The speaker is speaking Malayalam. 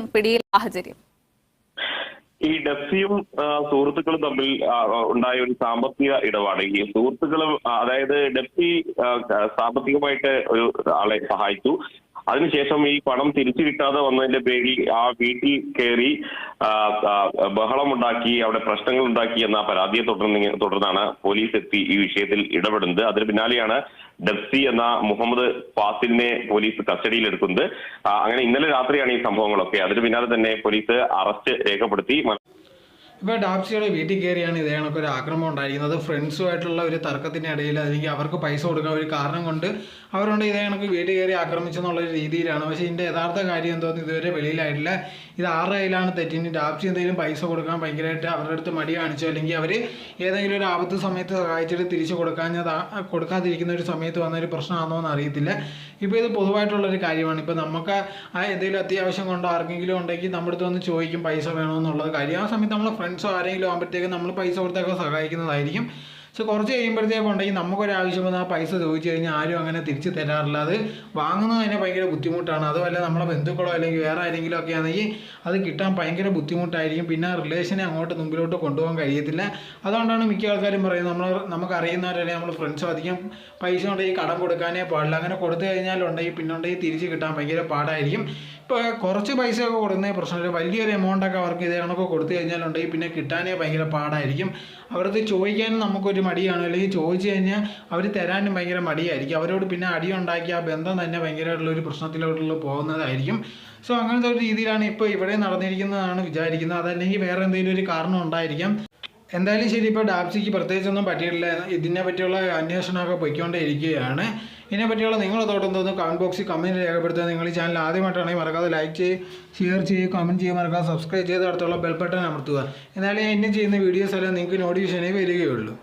പിടിയിൽ സാഹചര്യം ഈ ഡെഫ്സിയും സുഹൃത്തുക്കളും തമ്മിൽ ഉണ്ടായ ഒരു സാമ്പത്തിക ഇടപാട്. ഈ സുഹൃത്തുക്കളും അതായത് ഡെഫ്സി സാമ്പത്തികമായിട്ട് ഒരു ആളെ സഹായിച്ചു. അതിനുശേഷം ഈ പണം തിരിച്ചു കിട്ടാതെ വന്നതിന്റെ പേരിൽ ആ വീട്ടിൽ കയറി ബഹളമുണ്ടാക്കി അവിടെ പ്രശ്നങ്ങൾ ഉണ്ടാക്കി എന്ന പരാതിയെ തുടർന്ന് തുടർന്നാണ് പോലീസ് എത്തി ഈ വിഷയത്തിൽ ഇടപെടുന്നത്. അതിന് പിന്നാലെയാണ് ഡെഫ്സി എന്ന മുഹമ്മദ് ഫാസിലിനെ പോലീസ് കസ്റ്റഡിയിൽ എടുക്കുന്നത് അങ്ങനെ ഇന്നലെ രാത്രിയാണ് ഈ സംഭവങ്ങളൊക്കെ. അതിന് പിന്നാലെ തന്നെ പോലീസ് അറസ്റ്റ് രേഖപ്പെടുത്തി. ഇപ്പോൾ ഡാപ്സിയുടെ വീട്ടിൽ കയറിയാണ് ഇതേ കണക്ക് ഒരു ആക്രമണം ഉണ്ടായിരിക്കുന്നത്. ഫ്രണ്ട്സുമായിട്ടുള്ള ഒരു തർക്കത്തിന്റെ ഇടയിൽ അല്ലെങ്കിൽ അവർക്ക് പൈസ കൊടുക്കാൻ ഒരു കാരണം കൊണ്ട് അവരുണ്ട് ഇതേ കണക്ക് വീട്ടിൽ കയറി ആക്രമിച്ചെന്നുള്ള രീതിയിലാണ്. പക്ഷേ ഇതിന്റെ യഥാർത്ഥ കാര്യം എന്തോന്ന് ഇതുവരെ വെളിയിലായിട്ടില്ല. ഇത് ആരുടെ കയ്യിലാണ് തെറ്റിന് ഡാപ്സി എന്തെങ്കിലും പൈസ കൊടുക്കാൻ ഭയങ്കരമായിട്ട് അവരുടെ അടുത്ത് മടി കാണിച്ചോ? അല്ലെങ്കിൽ അവർ ഏതെങ്കിലും ഒരു ആപത്ത് സമയത്ത് സഹായിച്ചിട്ട് തിരിച്ചു കൊടുക്കാഞ്ഞത് കൊടുക്കാതിരിക്കുന്ന ഒരു സമയത്ത് വന്ന ഒരു പ്രശ്നമാണോ എന്ന് അറിയത്തില്ല. ഇപ്പോൾ ഇത് പൊതുവായിട്ടുള്ളൊരു കാര്യമാണ്. ഇപ്പോൾ നമുക്ക് ആ എന്തെങ്കിലും അത്യാവശ്യം കൊണ്ടോ ആർക്കെങ്കിലും ഉണ്ടെങ്കിൽ നമ്മുടെ അടുത്ത് വന്ന് ചോദിക്കും പൈസ വേണമെന്നുള്ളത് കാര്യം. ആ സമയത്ത് നമ്മളെ ഫ്രണ്ട്സോ ആരെങ്കിലും ആകുമ്പോഴത്തേക്കും നമ്മൾ പൈസ കൊടുത്തൊക്കെ സഹായിക്കുന്നതായിരിക്കും. പക്ഷെ കുറച്ച് കഴിയുമ്പോഴത്തേക്കും ഉണ്ടെങ്കിൽ നമുക്കൊരാവശ്യം ആ പൈസ ചോദിച്ചു കഴിഞ്ഞാൽ ആരും അങ്ങനെ തിരിച്ച് തരാറില്ല. അത് വാങ്ങുന്നത് തന്നെ ഭയങ്കര ബുദ്ധിമുട്ടാണ്. അതുമല്ല നമ്മളെ ബന്ധുക്കളോ അല്ലെങ്കിൽ വേറെ ആരെങ്കിലും ഒക്കെ ആണെങ്കിൽ അത് കിട്ടാൻ ഭയങ്കര ബുദ്ധിമുട്ടായിരിക്കും. പിന്നെ ആ റിലേഷനെ അങ്ങോട്ട് മുമ്പിലോട്ട് കൊണ്ടുപോകാൻ കഴിയത്തില്ല. അതുകൊണ്ടാണ് മിക്ക ആൾക്കാരും പറയുന്നത് നമ്മൾ നമുക്ക് അറിയുന്നവരല്ലേ നമ്മൾ ഫ്രണ്ട്സും അധികം പൈസ ഉണ്ടെങ്കിൽ കടം കൊടുക്കാനേ പാടില്ല. അങ്ങനെ കൊടുത്തു കഴിഞ്ഞാൽ ഉണ്ടെങ്കിൽ പിന്നെ ഉണ്ടെങ്കിൽ തിരിച്ച് കിട്ടാൻ ഭയങ്കര പാടായിരിക്കും. ഇപ്പോൾ കുറച്ച് പൈസയൊക്കെ കൊടുക്കുന്ന പ്രശ്നമില്ല. വലിയൊരു എമൗണ്ടൊക്കെ അവർക്ക് ഇതേ കണക്ക് കൊടുത്തു കഴിഞ്ഞാലുണ്ടെങ്കിൽ പിന്നെ കിട്ടാനേ ഭയങ്കര പാടായിരിക്കും. അവർക്ക് ചോദിക്കാനും നമുക്കൊരു മടിയാണ്? അല്ലെങ്കിൽ ചോദിച്ചു കഴിഞ്ഞാൽ അവർ തരാനും ഭയങ്കര മടിയായിരിക്കും. അവരോട് പിന്നെ അടി ഉണ്ടാക്കി ആ ബന്ധം തന്നെ ഭയങ്കരമായിട്ടുള്ള ഒരു പ്രശ്നത്തിലോട്ടുള്ള പോകുന്നതായിരിക്കും. സോ അങ്ങനത്തെ ഒരു രീതിയിലാണ് ഇപ്പോൾ ഇവിടെ നടന്നിരിക്കുന്നതാണ് വിചാരിക്കുന്നത്. അതല്ലെങ്കിൽ വേറെ എന്തെങ്കിലും ഒരു കാരണം ഉണ്ടായിരിക്കാം. എന്തായാലും ശരി ഇപ്പോൾ ഡാപ്സിക്ക് പ്രത്യേകിച്ചൊന്നും പറ്റിയിട്ടില്ല. ഇതിനെ പറ്റിയുള്ള അന്വേഷണമൊക്കെ പൊയ്ക്കൊണ്ടേ ഇരിക്കുകയാണ് ഇതിനെ പറ്റിയുള്ള നിങ്ങളുടെ തോട്ടം തോന്നുന്നു കമന്റ് ബോക്സിൽ കമന്റ് രേഖപ്പെടുത്തുക. നിങ്ങൾ ഈ ചാനൽ ആദ്യമായിട്ടാണെങ്കിൽ മറക്കാതെ ലൈക്ക് ചെയ്യുക ഷെയർ ചെയ്യുക കമന്റ് ചെയ്യുക മറക്കാതെ സബ്സ്ക്രൈബ് ചെയ്ത് അടുത്തുള്ള ബെൽ ബട്ടൺ അമർത്തുക. എന്നാലേ എന്നെ ചെയ്യുന്ന വീഡിയോസ് എല്ലാം നിങ്ങൾക്ക് നോട്ടിഫിക്കേഷനേ വരികയുള്ളൂ.